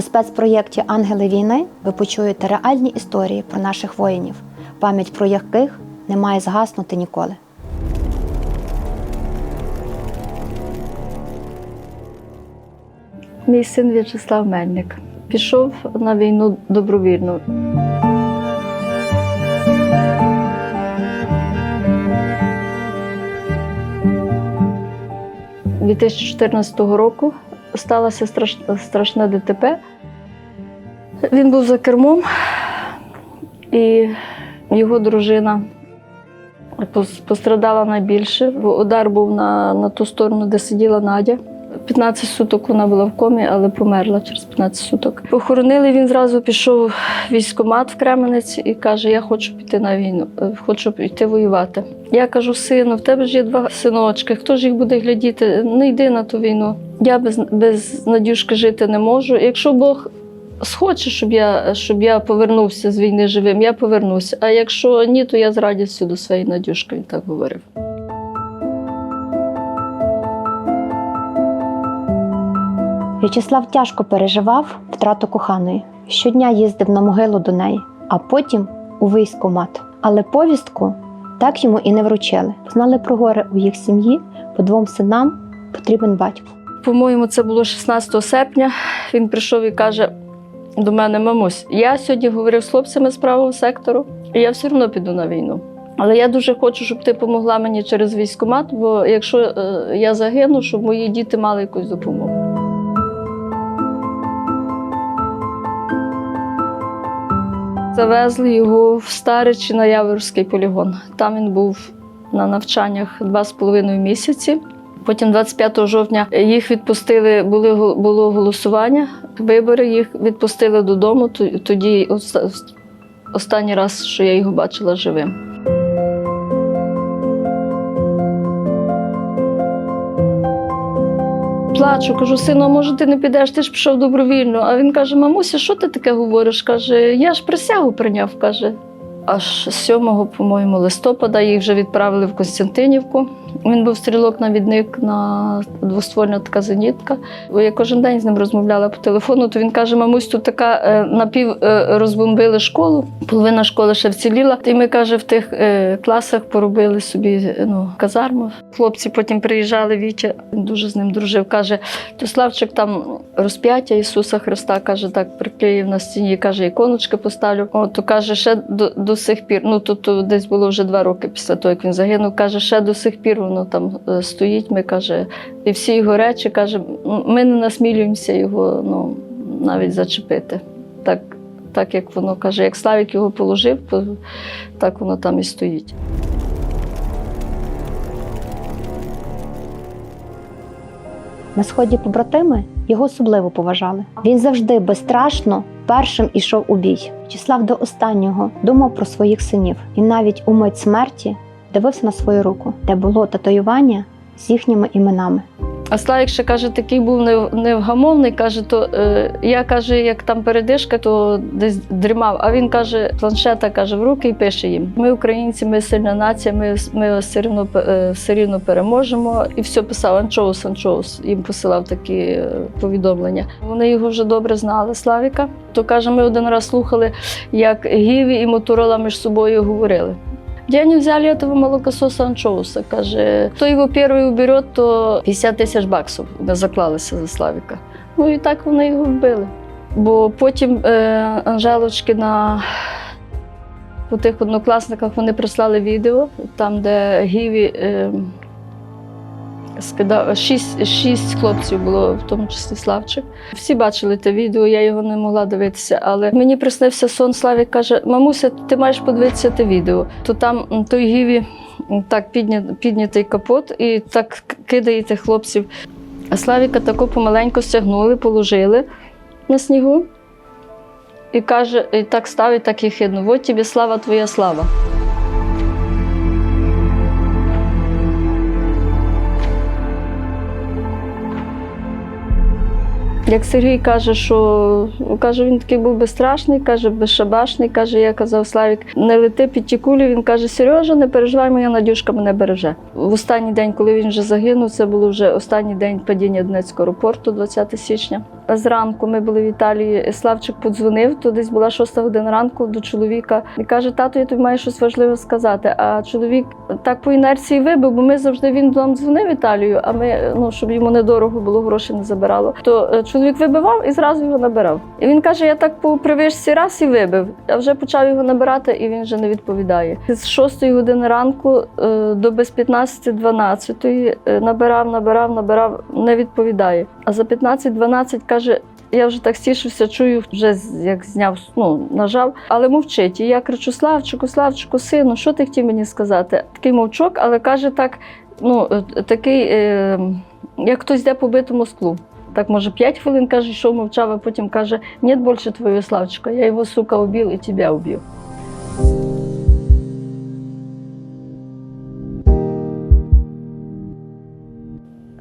У спецпроєкті Ангели війни ви почуєте реальні історії про наших воїнів, пам'ять про яких не має згаснути ніколи. Мій син В'ячеслав Мельник пішов на війну добровільно. У 2014 року сталося страш- страшне ДТП. Він був за кермом, і його дружина пострадала найбільше. Удар був на, на ту сторону, де сиділа Надя. 15 суток вона була в комі, але померла через 15 суток. Похоронили він зразу пішов військкомат в Кременець і каже: Я хочу піти на війну, е, хочу піти воювати. Я кажу, сину, в тебе ж є два синочки, хто ж їх буде глядіти? Не йди на ту війну. Я без, без Надюшки жити не можу. Якщо Бог схоче, щоб я, щоб я повернувся з війни живим, я повернуся. А якщо ні, то я з радістю до своєї Надюшки, він так говорив. В'ячеслав тяжко переживав втрату коханої. Щодня їздив на могилу до неї, а потім у військкомат. Але повістку так йому і не вручили. Знали про горе у їх сім'ї, по двом синам потрібен батько. По-моєму, це було 16 серпня. Він прийшов і каже до мене: мамусь, я сьогодні говорив з хлопцями з правого сектору, і я все одно піду на війну. Але я дуже хочу, щоб ти допомогла мені через військкомат, бо якщо е, я загину, щоб мої діти мали якусь допомогу. Завезли його в Старичі на Яворський полігон. Там він був на навчаннях два з половиною місяці. Потім 25 жовтня їх відпустили, були, було голосування, вибори, їх відпустили додому. Тоді оста- останній раз, що я його бачила живим. Плачу, кажу, сину, а може ти не підеш, ти ж пішов добровільно. А він каже: Мамуся, що ти таке говориш? Каже, я ж присягу прийняв. каже. Аж 7, по-моєму, листопада їх вже відправили в Костянтинівку. Він був стрілок-навідник на двоствольна така зенітка. Бо Я кожен день з ним розмовляла по телефону, то він каже: мамусь, тут така е, напів е, розбомбили школу, половина школи ще вціліла. І ми, каже, в тих е, класах поробили собі ну, казарму. Хлопці потім приїжджали, Вітя він дуже з ним дружив. Каже, то Славчик там розп'яття Ісуса Христа, каже, так приклеїв на стіні, каже, іконочки поставлю. О, то каже, ще до, до сих пір, ну то десь було вже два роки після того, як він загинув. Каже, ще до сих пір воно там е, стоїть. Ми каже, і всі його речі каже, ми не насмілюємося його ну, навіть зачепити. Так, так як воно каже, як Славік його положив, так воно там і стоїть. На сході побратими його особливо поважали. Він завжди безстрашно першим ішов у бій. В'ячеслав до останнього думав про своїх синів і навіть у мить смерті дивився на свою руку, де було татуювання з їхніми іменами. А Славік ще каже, такий був нев- невгамовний. Каже, то е, я каже, як там передишка, то десь дрімав. А він каже, планшета каже в руки і пише їм: Ми українці, ми сильна нація, ми, ми все рівно е, все рівно переможемо. І все писав анчоус, анчоус. Їм посилав такі е, повідомлення. Вони його вже добре знали, Славіка. То каже, ми один раз слухали, як Гіві і Моторола між собою говорили. Где они взяли этого молокососа анчоуса? Каже, хто його перший уберет, то 50 тисяч баксов заклалися за Славіка. Ну і так вони його вбили. Бо потім е, Анжелочки на у тих однокласниках вони прислали відео, там, де Гіві е, скидав шість, шість хлопців було, в тому числі Славчик. Всі бачили те відео, я його не могла дивитися. Але мені приснився сон. Славік каже: Мамуся, ти маєш подивитися те відео. То там той Гіві так підня, піднятий капот і так к- кидає тих хлопців. А Славіка тако помаленьку стягнули, положили на снігу. і каже, і так ставить, так і хидно. Вот тобі слава твоя слава. Як Сергій каже, що каже, він такий був безстрашний, каже, безшабашний, каже, я казав Славік, не лети під ті кулі. Він каже, Сережа, не переживай, моя Надюшка мене береже. В останній день, коли він вже загинув, це було вже останній день падіння Донецького аеропорту, 20 січня. Зранку ми були в Італії. Славчик подзвонив, то десь була шоста година ранку до чоловіка і каже: Тато, я тобі маю щось важливе сказати. А чоловік так по інерції вибив, бо ми завжди він нам дзвонив в Італію, а ми, ну щоб йому недорого було, гроші не забирало. То е, чоловік вибивав і зразу його набирав. І він каже: Я так по привичці раз і вибив, а вже почав його набирати, і він вже не відповідає. З 6 години ранку е, до без 15-12 е, набирав, набирав, набирав, не відповідає. А за 15-12 каже. Я вже так стішився, чую, вже як зняв, ну, нажав, але мовчить. І я кричу: Славчику, Славчику, сину, що ти хотів мені сказати? Такий мовчок, але каже так, ну, е, такий, е, як хтось йде по битому склу. Так, може, 5 хвилин каже, що мовчав, а потім каже: Ні більше твоєї Славчика, я його, сука, убив і тебе убив.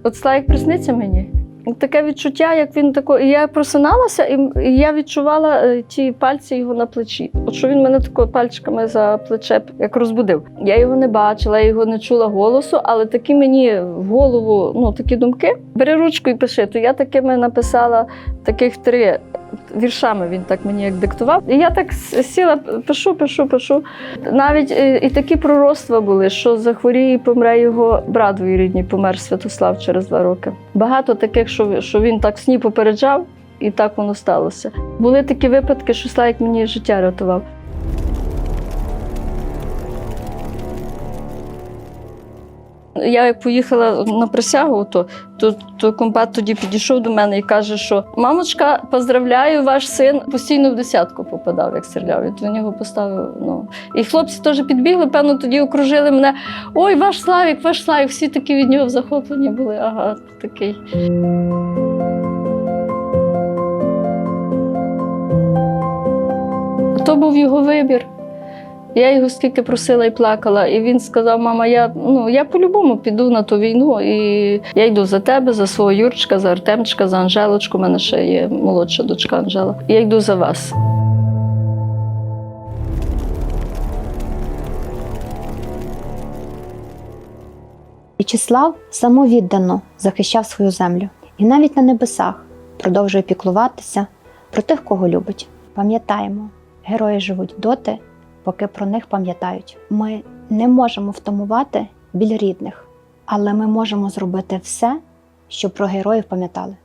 От Славік присниться мені. Таке відчуття, як він тако. Я просиналася, і я відчувала е, ті пальці його на плечі. От що він мене тако пальчиками за плече як розбудив. Я його не бачила, я його не чула голосу, але такі мені в голову ну, такі думки. Бери ручку і пиши. То я такими написала таких три. Віршами він так мені як диктував. І я так сіла, пишу, пишу, пишу. Навіть е, і такі пророцтва були, що захворіє і помре його брат двоюрідний, помер Святослав через два роки. Багато таких, що, що він так сні попереджав, і так воно сталося. Були такі випадки, що Славік мені життя рятував. Я поїхала на присягу, то, то, то комбат тоді підійшов до мене і каже, що мамочка, поздравляю, ваш син постійно в десятку попадав, як стріляв. І до нього поставив. Ну. І хлопці теж підбігли, певно, тоді окружили мене. Ой, ваш Славік, ваш Славік, всі такі від нього захоплені були. Ага, такий. То був його вибір. Я його скільки просила і плакала, і він сказав: мама, я ну я по-любому піду на ту війну, і я йду за тебе, за свого Юрчика, за Артемчика, за Анжелочку. У мене ще є молодша дочка Анжела. Я йду за вас. В'ячеслав самовіддано захищав свою землю і навіть на небесах продовжує піклуватися про тих, кого любить. Пам'ятаємо, герої живуть доти, поки про них пам'ятають. Ми не можемо втамувати біль рідних, але ми можемо зробити все, щоб про героїв пам'ятали.